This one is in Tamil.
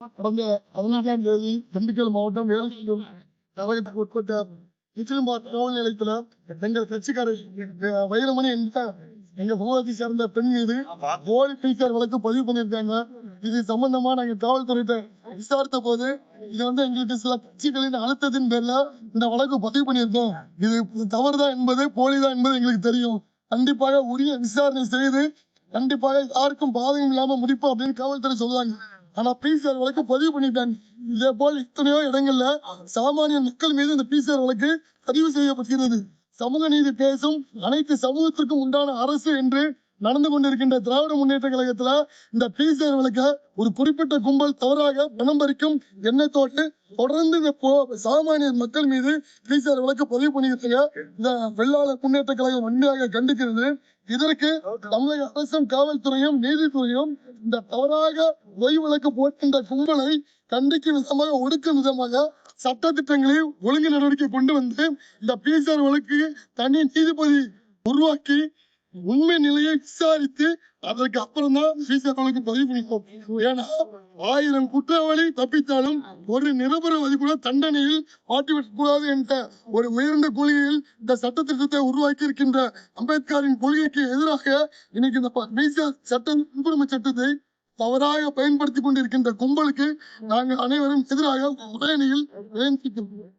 கடந்த பதினான்காம் தேதி திண்டுக்கல் மாவட்டம் வேலுக்குளம் நகரத்துக்கு உட்பட்ட நிச்சயமார் காவல் நிலையத்துல எங்கள் கட்சிக்காரர் வைரமணி என்கிட்ட எங்க சமூகத்தை சேர்ந்த பெண் மீது போலி டீச்சர் வழக்கு பதிவு பண்ணியிருக்காங்க. இது சம்பந்தமா நாங்க காவல்துறையிட்ட விசாரித்த போது இது வந்து எங்களுக்கு சில கட்சிகளின் அழுத்தத்தின் பேர்ல இந்த வழக்கு பதிவு பண்ணியிருக்கோம். இது தவறுதான் என்பது போலிதான் என்பது எங்களுக்கு தெரியும். கண்டிப்பாக உரிய விசாரணை செய்து கண்டிப்பாக யாருக்கும் பாதகம் இல்லாம முடிப்போம் அப்படின்னு காவல்துறை சொல்லுவாங்க ஆனா பிசிஆர் வழக்கு பதிவு பண்ணிட்டாங்க இதே போல் எத்தனையோ இடங்கள்ல சாமானிய மக்கள் மீது இந்த பிசிஆர் வழக்கு பதிவு செய்யப்படுகிறது சமூக நீதி பேசும் அனைத்து சமூகத்திற்கும் உண்டான அரசு என்று நடந்து கொண்டிருக்கின்ற திராவிட முன்னேற்ற கழகத்துல இந்த பிசிஆர் வழக்க ஒரு குறிப்பிட்ட கும்பல் தவறாக பணம் பறிக்கும் எண்ணத்தோட்டு தொடர்ந்து இந்த சாமானிய மக்கள் மீது பிசிஆர் வழக்கு பதிவு பண்ணியிருக்காங்க இந்த வெள்ளாளர் முன்னேற்ற கழகம் வன்மையாக கண்டிக்கிறது. இதற்கு தமிழக அரசும் காவல்துறையும் நீதித்துறையும் இந்த தவறாக ஒய் வழக்கு போட்டுகின்ற கும்பலை கண்டிக்கும் விதமாக ஒடுக்கும் விதமாக சட்ட திட்டங்களை ஒழுங்கு நடவடிக்கை கொண்டு வந்து இந்த பிசிஆர் வழக்கு தனி நீதிபதி உருவாக்கி உண்மை நிலையை விசாரித்து அதற்கு அப்புறம் தான் பிசிஆர் வழக்கு பதிவு பண்ணிப்போம். ஏன்னா ஆயிரம் குற்றவாளி தப்பித்தாலும் ஒரு நிரபராதி கூட தண்டனையில் மாட்டிவிடக் கூடாது என்ற ஒரு உயர்ந்த கொள்கையில் இந்த சட்ட திட்டத்தை உருவாக்கி இருக்கின்ற அம்பேத்கரின் கொள்கைக்கு எதிராக இன்னைக்கு இந்த விசா சட்ட முன்னுரிமை சட்டத்தை தவறாக பயன்படுத்தி கொண்டிருக்கின்ற கும்பலுக்கு நாங்கள் அனைவரும் எதிராக உடனடியில் வேண்டிக்கிறோம்